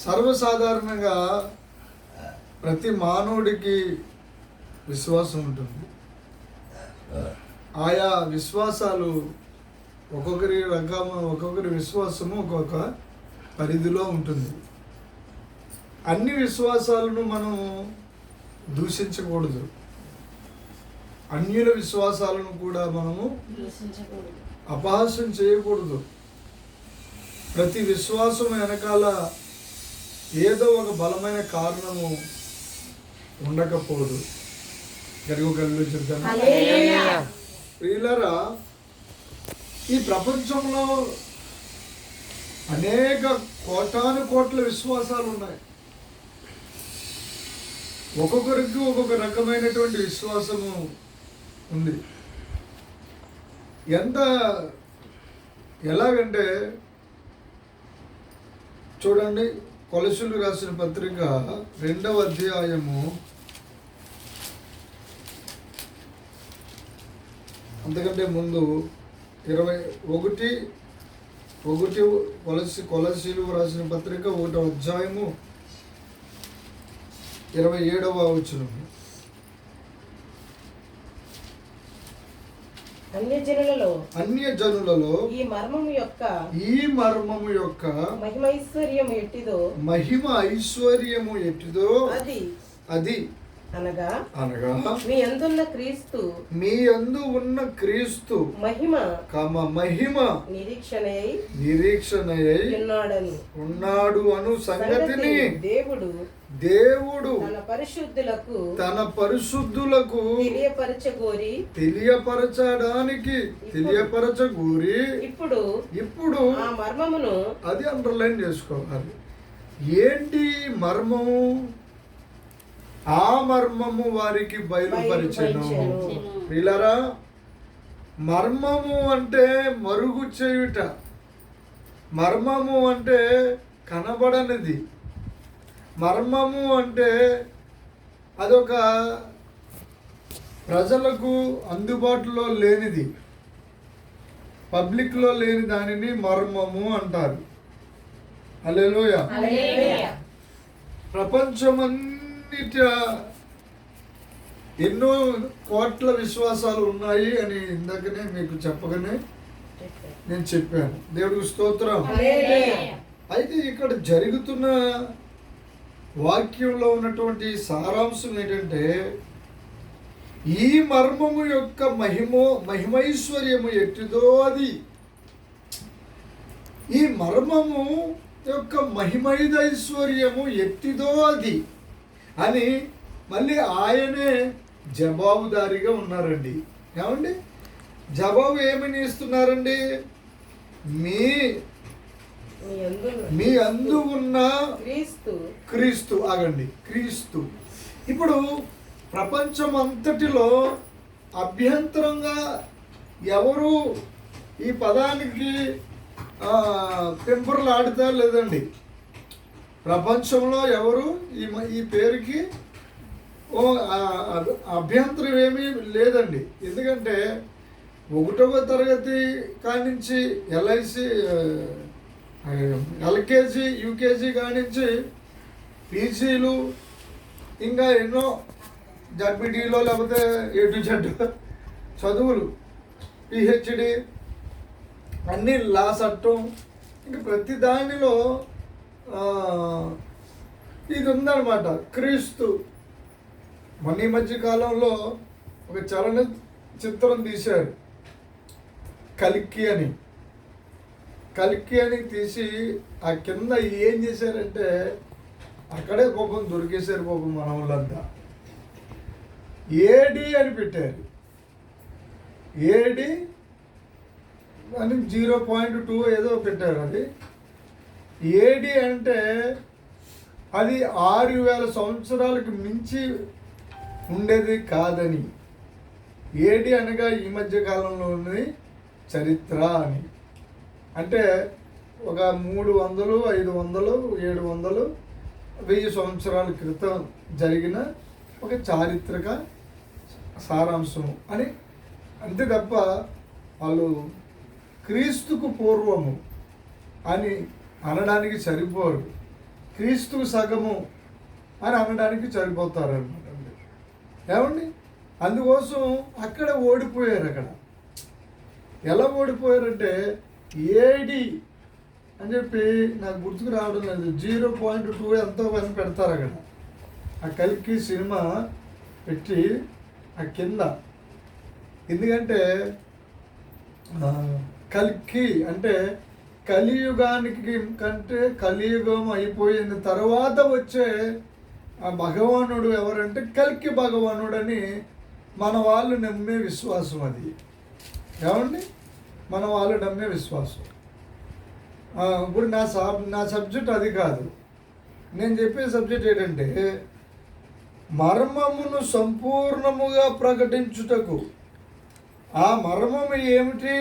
సర్వసాధారణంగా ప్రతి మానవుడికి విశ్వాసం ఉంటుంది. ఆయా విశ్వాసాలు ఒక్కొక్కరి రకము ఒక్కొక్కరి విశ్వాసము ఒక్కొక్క పరిధిలో ఉంటుంది. అన్ని విశ్వాసాలను మనం దూషించకూడదు. అన్యుల విశ్వాసాలను కూడా మనము దూషించకూడదు. అపహాస్యం చేయకూడదు. ప్రతి విశ్వాసం వెనకాల ఏదో ఒక బలమైన కారణము ఉండకపోదు. కళ్ళు చెప్తాను. ప్రియులరా ఈ ప్రపంచంలో అనేక కోటాను కోట్ల విశ్వాసాలు ఉన్నాయి. ఒక్కొక్కరికి ఒక్కొక్క రకమైనటువంటి విశ్వాసము ఉంది. ఎంత ఎలాగంటే చూడండి కొలసులు రాసిన పత్రిక రెండవ అధ్యాయము. అంతకంటే ముందు ఇరవై ఒకటి ఒకటి కొలసి కొలసీలు రాసిన పత్రిక ఒకటో అధ్యాయము ఇరవై ఏడవ వచ్చిన అన్య జనులలో అన్య జనులలో ఈ మర్మము యొక్క ఈ మర్మము యొక్క మహిమైశ్వర్యం ఎట్టిదో మహిమ ఐశ్వర్యము ఎట్టిదో అది. అది. అనగా అనగా మీ అందున్న క్రీస్తు మీ అందు ఉన్న క్రీస్తు మహిమ కమ మహిమ నిరీక్షణయై నిరీక్షణయై ఉన్నాడని. ఉన్నాడు అను సంగతిని దేవుడు దేవుడు తన పరిశుద్ధులకు తన పరిశుద్ధులకు తెలియపరచగోరి తెలియపరచడానికి తెలియపరచగూరి ఇప్పుడు ఇప్పుడు ఆ మర్మమును అది అండర్లైన్ చేసుకోవాలి. ఏంటి మర్మము? ఆ మర్మము వారికి బయలుపరిచెను. పిల్లరా మర్మము అంటే మరుగు చేయుట. మర్మము అంటే కనబడనిది. మర్మము అంటే అదొక ప్రజలకు అందుబాటులో లేనిది. పబ్లిక్లో లేని దానిని మర్మము అంటారు. అలెలోయ. ప్రపంచమన్నిట ఎన్నో కోట్ల విశ్వాసాలు ఉన్నాయి అని ఇందాకనే మీకు చెప్పగానే నేను చెప్పాను. దేవుడికి స్తోత్రం. అయితే ఇక్కడ జరుగుతున్న వాక్యంలో ఉన్నటువంటి సారాంశం ఏంటంటే ఈ మర్మము యొక్క మహిమో మహిమైశ్వర్యము ఎట్టిదో అది. ఈ మర్మము యొక్క మహిమైదైశ్వర్యము ఎట్టిదో అది అని మళ్ళీ ఆయనే జవాబుదారిగా ఉన్నారండి. ఏమండి? జవాబు ఏమని ఇస్తున్నారండి? మీ మీ అందు ఉన్న క్రీస్తు. క్రీస్తు ఆగండి క్రీస్తు. ఇప్పుడు ప్రపంచం అంతటిలో అభ్యంతరంగా ఎవరు ఈ పదానికి పెంపురలు ఆడుతారు లేదండి. ప్రపంచంలో ఎవరు ఈ ఈ పేరుకి ఓ అభ్యంతరం ఏమీ లేదండి. ఎందుకంటే ఒకటవ తరగతి కానించి ఎల్ఐసి ఎల్కేజీ యూకేజీ కానించి పీజీలు ఇంకా ఎన్నో జడ్బిటీలో లేకపోతే ఏ జడ్ చదువులు పిహెచ్డి అన్ని లా చట్టం ఇంకా ప్రతి దానిలో ఇది ఉందన్నమాట క్రీస్తు మొన్న ఈ మధ్య కాలంలో ఒక చలన చిత్రం తీశారు. కలిక్కి అని. కలికి అని తీసి ఆ కింద ఏం చేశారంటే అక్కడే కోపం దొరికేశారు కోపం మన వాళ్ళంతా. ఏడి అని పెట్టారు. ఏడి అని జీరో పాయింట్ టూ ఏదో పెట్టారు అది. ఏడి అంటే అది ఆరు వేల సంవత్సరాలకు మించి ఉండేది కాదని. ఏడి అనగా ఈ మధ్య ఉన్నది చరిత్ర అని. అంటే ఒక మూడు వందలు ఐదు వందలు ఏడు వందలు వెయ్యి సంవత్సరాల క్రితం జరిగిన ఒక చారిత్రక సారాంశం అని అంతే తప్ప వాళ్ళు క్రీస్తుకు పూర్వము అని అనడానికి సరిపోరు. క్రీస్తు సగము అని అనడానికి సరిపోతారు అనమాట ఏమండి? అందుకోసం అక్కడ ఓడిపోయారు అక్కడ. ఎలా ఓడిపోయారంటే ఏడి అని చెప్పి నాకు గుర్తుకు రావడం లేదు. జీరో పాయింట్ టూ ఎంతో అని పెడతారు అక్కడ. ఆ కలికి సినిమా పెట్టి ఆ కింద. ఎందుకంటే కల్కి అంటే కలియుగానికి కంటే కలియుగం అయిపోయిన తర్వాత వచ్చే ఆ భగవానుడు ఎవరంటే కల్కి భగవానుడు అని మన వాళ్ళు నమ్మే విశ్వాసం అది. ఏమండి? మన వాళ్ళు నమ్మే విశ్వాసం ఇప్పుడు నా సబ్ నా సబ్జెక్ట్ అది కాదు. నేను చెప్పే సబ్జెక్ట్ ఏంటంటే మర్మమును సంపూర్ణముగా ప్రకటించుటకు. ఆ మర్మము ఏమిటి?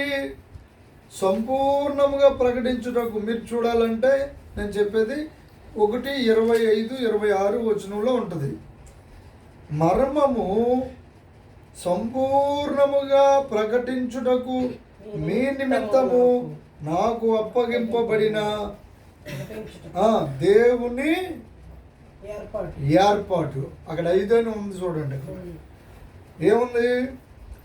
సంపూర్ణముగా ప్రకటించుటకు. మీరు చూడాలంటే నేను చెప్పేది ఒకటి ఇరవై ఐదు ఇరవై ఆరు వచనంలో ఉంటుంది. మర్మము సంపూర్ణముగా ప్రకటించుటకు మీ నిమిత్తము నాకు అప్పగింపబడిన దేవుని ఏర్పాటు. అక్కడ ఐదని ఉంది చూడండి ఏముంది?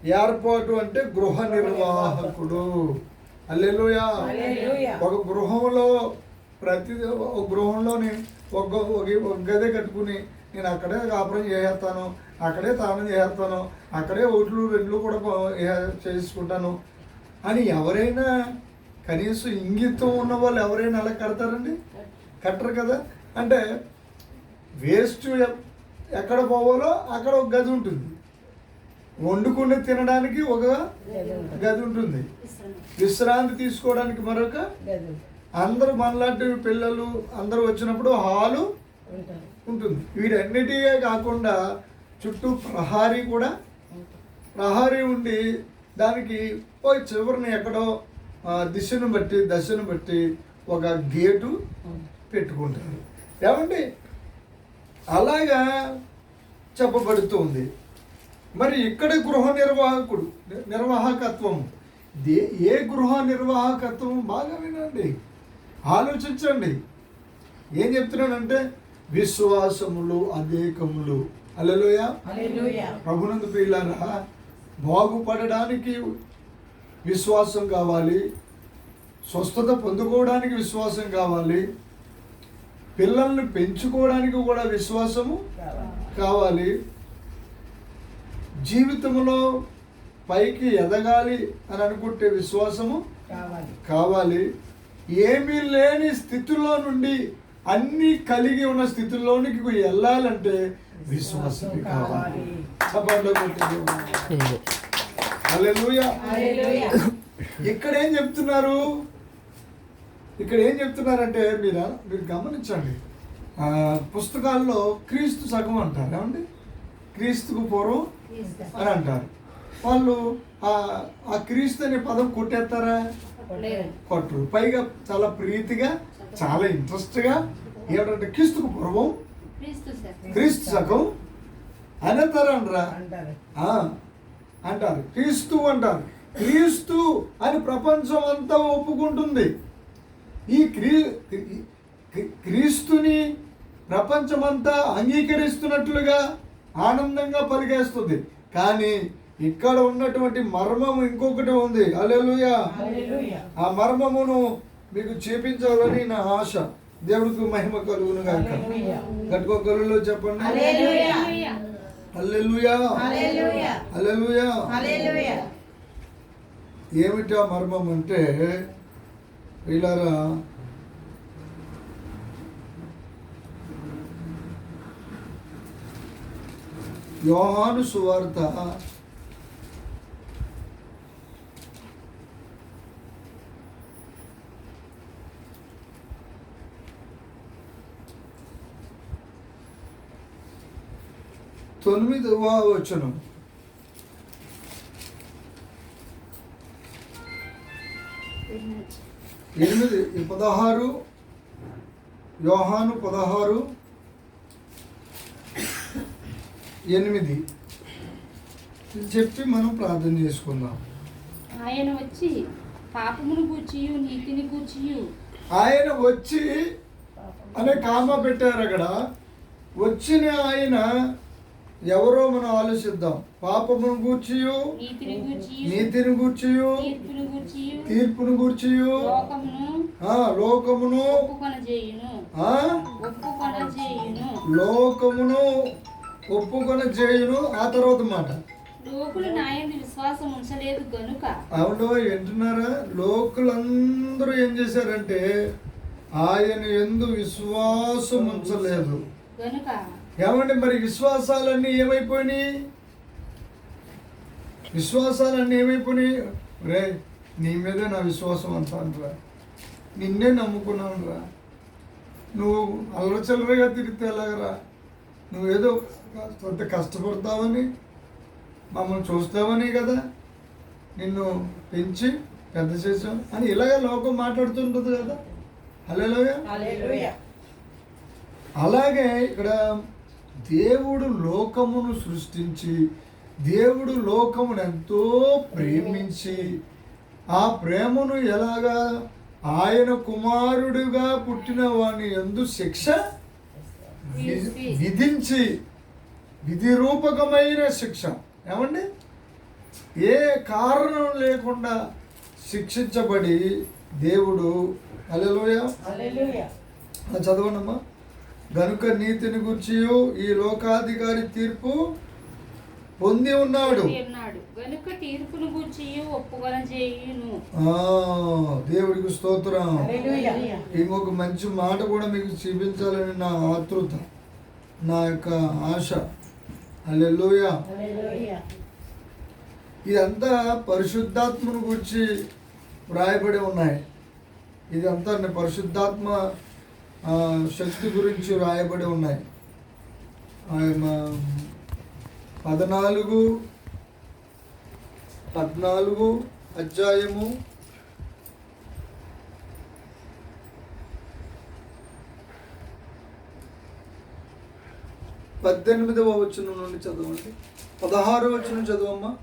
ఏర్పాటు అంటే గృహ నిర్వాహకుడు. అల్లెలుయా. ఒక గృహంలో ప్రతి ఒక గృహంలోని ఒక ఒక- ఒక గది కట్టుకుని నేను అక్కడే కాపురం చేసేస్తాను అక్కడే తానం చేసేస్తాను అక్కడే ఓట్లు రెండు కూడా చేసుకుంటాను. అని ఎవరైనా కనీసం ఇంగితం ఉన్న వాళ్ళు ఎవరైనా అలా కడతారండి? కట్టరు కదా? అంటే వేస్ట్ ఎక్కడ పోవాలో అక్కడ ఒక గది ఉంటుంది. వండుకుని తినడానికి ఒక గది ఉంటుంది. విశ్రాంతి తీసుకోవడానికి మరొక అందరు అందరూ మనలాంటి పిల్లలు అందరూ వచ్చినప్పుడు హాలు ఉంటుంది. వీటన్నిటివే కాకుండా చుట్టూ ప్రహారీ కూడా ప్రహారీ ఉండి దానికి ఓ చివరిని ఎక్కడో దిశను బట్టి దశను బట్టి ఒక గేటు పెట్టుకుంటారు. ఏమండి? అలాగా చెప్పబడుతుంది మరి ఇక్కడ గృహ నిర్వాహకుడు నిర్వాహకత్వం. దే ఏ గృహ నిర్వాహకత్వం బాగా వినండి ఆలోచించండి. ఏం చెప్తున్నానంటే విశ్వాసములు అదేకములు. అల్లెలోయ. హల్లెలూయా ప్రభునందు ప్రియులారా బాగుపడడానికి విశ్వాసం కావాలి. స్వస్థత పొందుకోవడానికి విశ్వాసం కావాలి. పిల్లల్ని పెంచుకోవడానికి కూడా విశ్వాసము కావాలి. జీవితంలో పైకి ఎదగాలి అని అనుకుంటే విశ్వాసము కావాలి. కావాలి. ఏమీ లేని స్థితిలో నుండి అన్నీ కలిగి ఉన్న స్థితిలోనికి వెళ్ళాలంటే విశ్వాసమే కావాలి. ఇక్కడ ఏం చెప్తున్నారు? ఇక్కడ ఏం చెప్తున్నారంటే మీరు మీరు గమనించండి. ఆ, పుస్తకాల్లో క్రీస్తు సగం అంటారు. ఏమండి? క్రీస్తుకు పూర్వం అని అంటారు. వాళ్ళు ఆ ఆ క్రీస్తు అనే పదం కొట్టేస్తారా? కొట్టరు. పైగా చాలా ప్రీతిగా చాలా ఇంట్రెస్ట్గా ఏమిటంటే క్రీస్తుకు పూర్వం క్రీస్తు సగం అనేస్తారనరా అంటారు. ఆ, అంటారు. క్రీస్తు అంటారు. క్రీస్తు అని ప్రపంచం అంతా ఒప్పుకుంటుంది. ఈ క్రీ క్రీ- క్రీస్తుని ప్రపంచమంతా అంగీకరిస్తున్నట్లుగా ఆనందంగా పలికేస్తుంది కానీ ఇక్కడ ఉన్నటువంటి మర్మం ఇంకొకటి ఉంది. అలెలుయా హల్లెలూయా ఆ మర్మమును మీకు చూపించాలని నా ఆశ. దేవుడికి మహిమ కలుగును గాక. హల్లెలూయా. గట్టుకో గలులో చెప్పండి. ఏమిటా మర్మం అంటే వీళ్ళారా యోహాను సువార్త తొమ్మిదవ వచనం. ఎనిమిది పదహారు యోహాను పదహారు ఎనిమిది. చెప్పి మనం ప్రార్థన చేసుకుందాం. ఆయన వచ్చి పాపమును గూర్చియు నీతిని గూర్చియు. ఆయన వచ్చి అనే కామ పెట్టారు అక్కడ వచ్చిన ఆయన ఎవరో మనం ఆలోచిద్దాం. పాపమును గూర్చియు నీతిని గూర్చి నీతిని గూర్చియు తీర్పును గూర్చి తీర్పును గూర్చియు లోకమును లోకమును ఒప్పుకొన చేయును ఆ, ఒప్పుకొన చేయును లోకమును ఒప్పుకొన చేయును ఆ తర్వాత మాట. లోకులు నాయందు విశ్వాసం ఉంచలేదు గనుక. అవును వింటున్నారా? లోకులందరూ ఏం చేశారంటే ఆయన ఎందు విశ్వాసం ఉంచలేదు. గనుక ఏమంటే మరి విశ్వాసాలన్నీ ఏమైపోయినాయి? విశ్వాసాలన్నీ ఏమైపోయినాయి? రే నీ మీదే నా విశ్వాసం అంటానురా నిన్నే నమ్ముకున్నాను రా. నువ్వు అల్లచల్లరగా తిరిగితే ఎలాగరా? నువ్వేదో కొంత కష్టపడతావని మమ్మల్ని చూస్తావని కదా. నిన్ను పెంచి పెద్ద చేసాం అని ఇలాగ లోకం మాట్లాడుతుంటుంది కదా. హల్లెలూయా. అలాగే ఇక్కడ దేవుడు లోకమును సృష్టించి దేవుడు లోకమును ఎంతో ప్రేమించి ఆ ప్రేమను ఎలాగా ఆయన కుమారుడిగా పుట్టిన వాని ఎందు శిక్ష విధించి విధి రూపకమైన శిక్ష. ఏమండి? ఏ కారణం లేకుండా శిక్షించబడి దేవుడు అలెలోయ చదవనమ్మా గనుక నీతిని గుర్చి ఈ లోకాధికారి తీర్పు పొంది ఉన్నాడు. గనుక తీర్పును గూర్చి ఒప్పుకొన చేయును. ఆ దేవుడికి స్తోత్రం. హల్లెలూయా. ఇంకొక మంచి మాట కూడా మీకు చూపించాలని నా ఆతృత నా యొక్క ఆశ. అల్లెలుయ హల్లెలూయా. ఇదంతా పరిశుద్ధాత్మను గురించి వ్రాయబడి ఉన్నాయి. ఇదంతా పరిశుద్ధాత్మ శక్తి గురించి వ్రాయబడి ఉన్నాయి. ఆయన పద్నాలుగు పద్నాలుగు అధ్యాయము పద్దెనిమిదవ వచనం నుండి చదవండి. పదహారవ వచనం చదవమ్మా.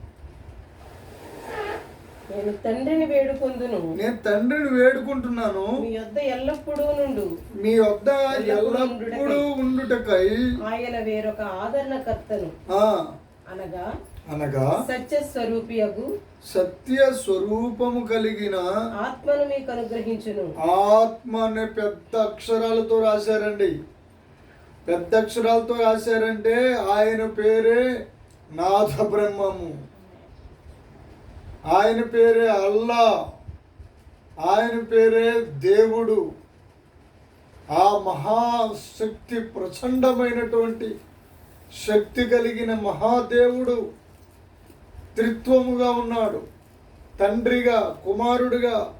నేను తండ్రిని వేడుకొందును. నేను తండ్రిని వేడుకుంటున్నాను. మీ యొద్ద ఎల్లప్పుడూ నుండు. మీ వద్ద ఎల్లప్పుడూ ఉండుటకై ఆయన వేరొక ఆదరణకర్తను. ఆ, అనగా అనగా సత్య స్వరూపియగు సత్య స్వరూపము కలిగిన ఆత్మను మీకు అనుగ్రహించును ఆత్మ అనే పెద్ద అక్షరాలతో రాశారండి. పెద్ద అక్షరాలతో రాశారంటే ఆయన పేరే నాథ బ్రహ్మము ఆయన పేరే అల్లా. ఆయన పేరే దేవుడు. ఆ మహాశక్తి ప్రచండమైనటువంటి శక్తి కలిగిన మహాదేవుడు త్రిత్వముగా ఉన్నాడు. తండ్రిగా కుమారుడిగా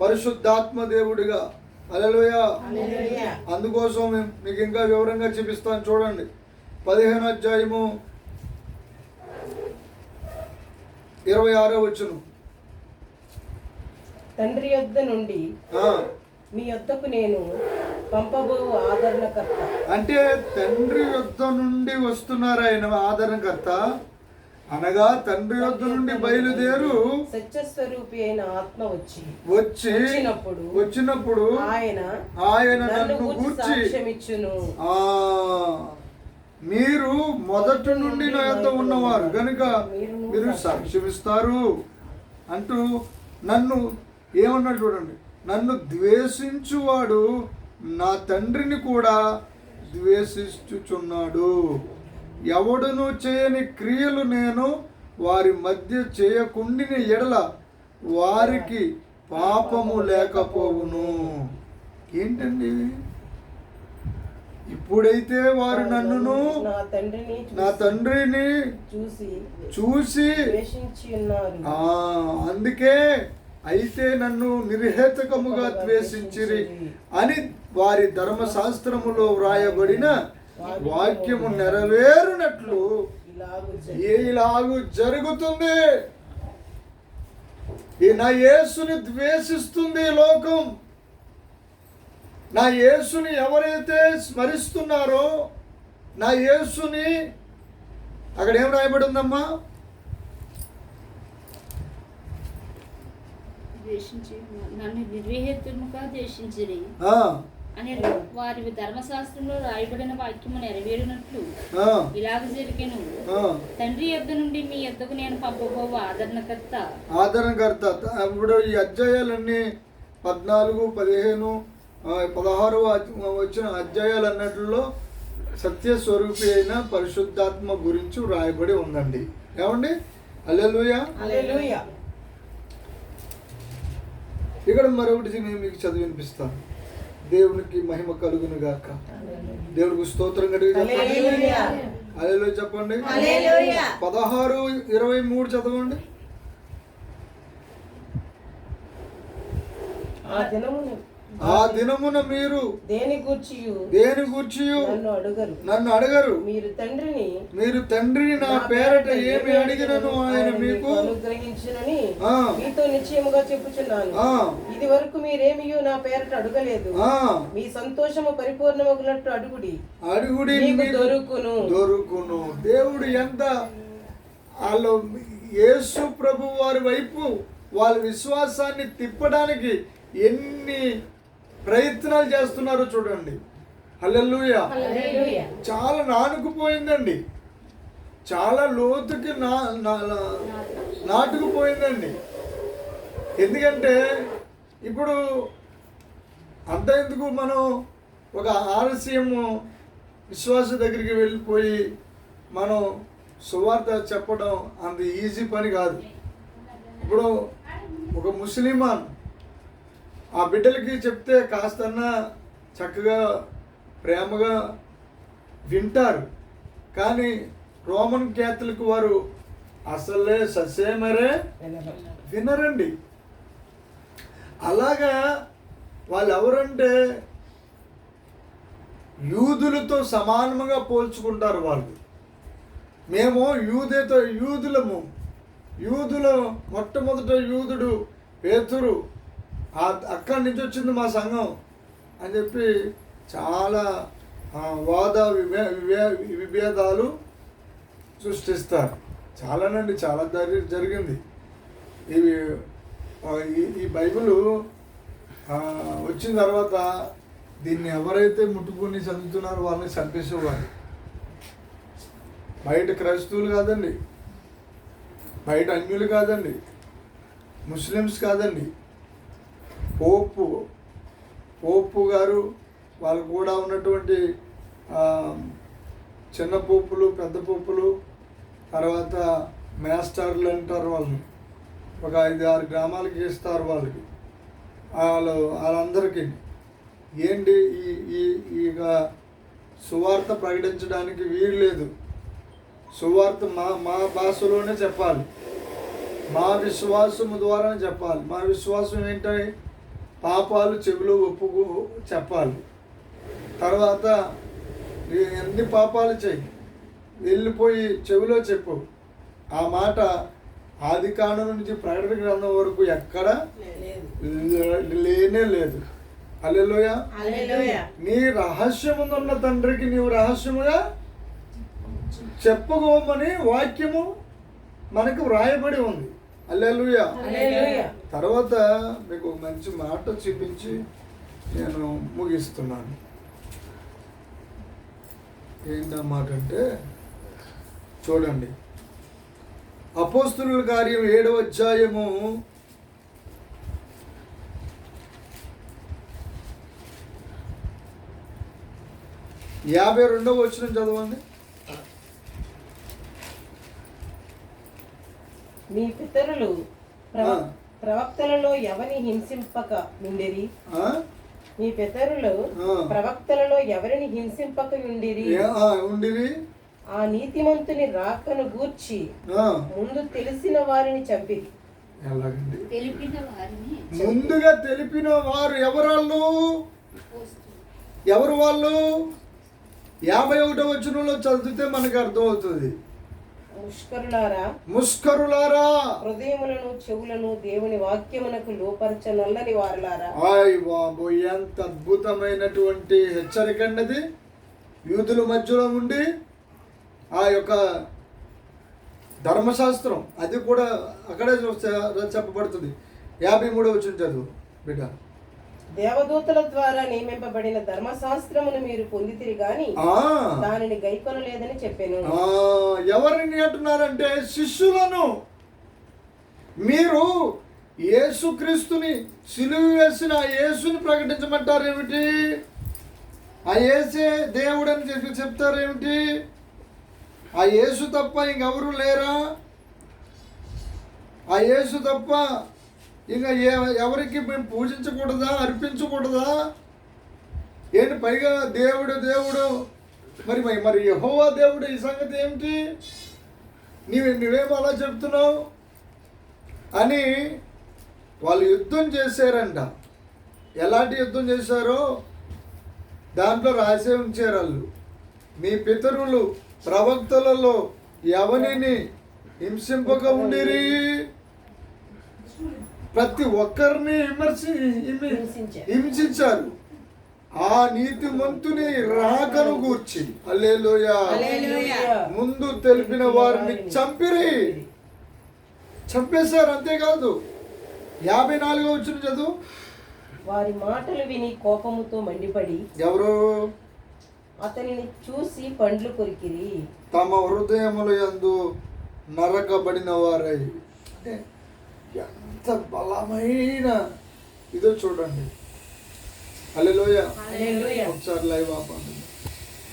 పరిశుద్ధాత్మ దేవుడిగా. అలలోయ అందుకోసం మీకు ఇంకా వివరంగా చూపిస్తాను. చూడండి. పదిహేను అధ్యాయము ఇరవై ఆరో వచ్చును తండ్రి యొద్ద నుండి ఆ, మీ యొద్దకు నేను పంపబో ఆదరణకర్త. అంటే తండ్రి యొద్ద నుండి వస్తున్నారు ఆయన ఆదరణకర్త. అనగా తండ్రి యొద్ద నుండి బయలుదేరు సత్య స్వరూపి అయిన ఆత్మ వచ్చి వచ్చి వచ్చినప్పుడు వచ్చినప్పుడు ఆయన ఆయన నన్ను గూర్చి గూర్చి సాక్ష్యమిచ్చును. ఆ. మీరు మొదటి నుండి నా ఉన్నవారు. కనుక మీరు సాక్ష్యమిస్తారు అంటూ నన్ను ఏమన్నాడు చూడండి. నన్ను ద్వేషించువాడు నా తండ్రిని కూడా ద్వేషించుచున్నాడు ఎవడును చేయని క్రియలు నేను వారి మధ్య చేయకుండిన ఎడల వారికి పాపము లేకపోవును. ఏంటండి? ఇప్పుడైతే వారు నన్నును నా తండ్రిని నా తండ్రిని చూసి చూసి ఆ అందుకే అయితే నన్ను నిర్హేతకముగా ద్వేషించిరి అని వారి ధర్మశాస్త్రములో వ్రాయబడిన వాక్యము నెరవేరునట్లు ఇలాగు ఇలాగు జరుగుతుంది? ఈ నా యేసుని ద్వేషిస్తుంది లోకం. నా యేసుని ఎవరైతే స్మరిస్తున్నారో నా యేసుని అక్కడ ఏం రాయబడి ఉందమ్మా అని వారి ధర్మశాస్త్రంలో రాయబడిన వాక్యము నెరవేరినట్లు ఇలాగ జరిగెను. తండ్రి యొద్ద నుండి మీ యొద్దకు నేను పంపబో ఆదరణకర్త. ఆదరణకర్త. ఇప్పుడు ఈ అధ్యాయాలన్నీ పద్నాలుగు పదిహేను పదహారు వచ్చిన అధ్యాయాలు అన్నట్లో సత్యస్వరూపి అయిన పరిశుద్ధాత్మ గురించి వ్రాయబడి ఉందండి. ఏమండి? అల్లెలుయ ఇక్కడ మరొకటి నేను మీకు చదివి వినిపిస్తాను. దేవునికి మహిమ కలుగును గాక. దేవుడికి స్తోత్రం కడిగి హల్లెలూయా. అల్లెలు చెప్పండి. పదహారు ఇరవై మూడు చదవండి. ఆ దినమున మీరు దేని గూర్చియు? దేని గూర్చి నన్ను అడుగరు. నన్ను అడగరు. మీరు తండ్రిని మీరు తండ్రిని నా పేరట ఏమి అడిగినను ఆయన మీకు? అనుగ్రహించునని మీతో నిశ్చయముగా చెప్పుచున్నాను. ఇది వరకు మీరేమియో నా పేరట అడగలేదు. మీ సంతోషము పరిపూర్ణమగునట్టు అడుగుడి. అడుగుడి మీకు దొరుకును. దొరుకును. దేవుడు ఎంత వాళ్ళు యేసు ప్రభు వారి వైపు వాళ్ళ విశ్వాసాన్ని తిప్పడానికి ఎన్ని ప్రయత్నాలు చేస్తున్నారో చూడండి. హల్లెలూయా. చాలా నానుకుపోయిందండి. చాలా లోతుకి నా- నాటుకుపోయిందండి. ఎందుకంటే ఇప్పుడు అంత ఎందుకు మనం ఒక ఆలస్యం విశ్వాస దగ్గరికి వెళ్ళిపోయి మనం సువార్త చెప్పడం అంత ఈజీ పని కాదు. ఇప్పుడు ఒక ముస్లిమాన్ ఆ బిడ్డలకి చెప్తే కాస్తన్నా చక్కగా ప్రేమగా వింటారు. కానీ రోమన్ క్యాథలిక్ వారు అసలే ససేమరే వినరండి. అలాగా వాళ్ళు ఎవరంటే యూదులతో సమానముగా పోల్చుకుంటారు వాళ్ళు. మేము యూదేతో యూదులము. యూదుల మొట్టమొదట యూదుడు పేతురు. అక్కడి నుంచి వచ్చింది మా సంఘం అని చెప్పి చాలా వాద విభే విభే విభేదాలు సృష్టిస్తారు. చాలానండి చాలా జరి జరిగింది. ఇవి ఈ- బైబిల్ వచ్చిన తర్వాత దీన్ని ఎవరైతే ముట్టుకుని చదువుతున్నారో వాళ్ళని చంపేసేవారు బయట క్రైస్తవులు కాదండి. బయట అన్యులు కాదండి. ముస్లిమ్స్ కాదండి. పోపు పోపు గారు వాళ్ళు కూడా ఉన్నటువంటి చిన్న పోపులు పెద్ద పోపులు తర్వాత మేస్టర్లు అంటారు వాళ్ళని. ఒక ఐదు ఆరు గ్రామాలకి ఇస్తారు వాళ్ళకి. వాళ్ళు వాళ్ళందరికీ. ఏంటి ఈ ఈ ఇక సువార్త ప్రకటించడానికి వీలు లేదు. సువార్త మా మా భాషలోనే చెప్పాలి. మా విశ్వాసము ద్వారానే చెప్పాలి. మా విశ్వాసం ఏంటంటే పాపాలు చెవిలో ఒప్పుకు చెప్పాలి. తర్వాత ఎన్ని పాపాలు చెయ్యి. వెళ్ళిపోయి చెవిలో చెప్పు. ఆ మాట ఆది కాండం నుంచి ప్రకటన గ్రంథం వరకు ఎక్కడ లేనే లేదు. అల్లెలోయ నీ రహస్యమున్న తండ్రికి నీవు రహస్యముగా చెప్పుకోమని వాక్యము మనకు వ్రాయబడి ఉంది. అల్లెలుయ తర్వాత మీకు మంచి మాట చూపించి నేను ముగిస్తున్నాను. ఏంటా మాట అంటే చూడండి. అపోస్తుల కార్యం ఏడవ అధ్యాయము యాభై రెండవ వచ్చిన చదవండి. మీ పితరులు. ప్రవక్తలలో ఎవరిని హింసింపక నుండిరి? ఆ? మీ పితరులు. ప్రవక్తలలో ఎవరిని హింసింపక ఏ- ఆ, నీతిమంతుని రాకను గూర్చి ముందు తెలిసిన వారిని చంపిరి. వారిని ముందుగా తెలిపిన వారు ఎవరాళ్ళు ఎవరు వాళ్ళు? యాభై ఒకటో వచనంలో చదివితే మనకు అర్థమవుతుంది. ముష్కరులారా ముస్కరులారా హృదయములను చెవులను దేవుని వాక్యమునకు లోపరచ నల్లని వారులారా. ఆయ్ బాబు ఎంత అద్భుతమైనటువంటి హెచ్చరిక అన్నది యూదుల మధ్యలో ఉండి ఆ యొక్క ధర్మశాస్త్రం అది కూడా అక్కడే చెప్పబడుతుంది. యాభై మూడో వచ్చిన చదువు బిడ్డ. దేవదూతల ద్వారా నియమింపబడిన ధర్మశాస్త్రమును మీరు పొందితిరి గాని దానిని గైకొనలేదని చెప్పాను. ఎవరిని అంటున్నారంటే శిష్యులను. మీరు యేసుక్రీస్తుని సిలువ వేసిన యేసుని ప్రకటించమంటారు ఏమిటి? ఆ యేసే దేవుడు అని చెప్పి చెప్తారు ఏమిటి? ఆ యేసు తప్ప ఇంకెవరు లేరా? ఆ యేసు తప్ప ఇంకా ఏ ఎవరికి మేము పూజించకూడదా అర్పించకూడదా? ఏంటి పైగా దేవుడు దేవుడు. మరి మరి- మరి యెహోవా దేవుడు ఈ సంగతి ఏమిటి? నీవు నువ్వేమో అలా చెప్తున్నావు? అని వాళ్ళు యుద్ధం చేశారంట. ఎలాంటి యుద్ధం చేశారో? దాంట్లో రాసే ఉంచారు వాళ్ళు. మీ పితరులు ప్రవక్తలలో ఎవరిని హింసింపక ఉండిరి? ప్రతి ఒక్కరిని విమర్శి హింసించారు. ఆ నీతిమంతుని రాకను గూర్చి. అల్లేలోయా. ముందు తెలిపిన వారిని చంపిరి. చంపేశారు అంతేకాదు. యాభై నాలుగో వచ్చిన చదువు. వారి మాటలు విని కోపముతో మండిపడి ఎవరు? అతనిని చూసి పండ్లు కొరికిరి. తమ హృదయముల యందు నరకబడిన వారై. అంటే ఎంత బలమైన ఇదో చూడండి. హల్లెలూయా. ఒకసారి లైవ్ ఆపండి.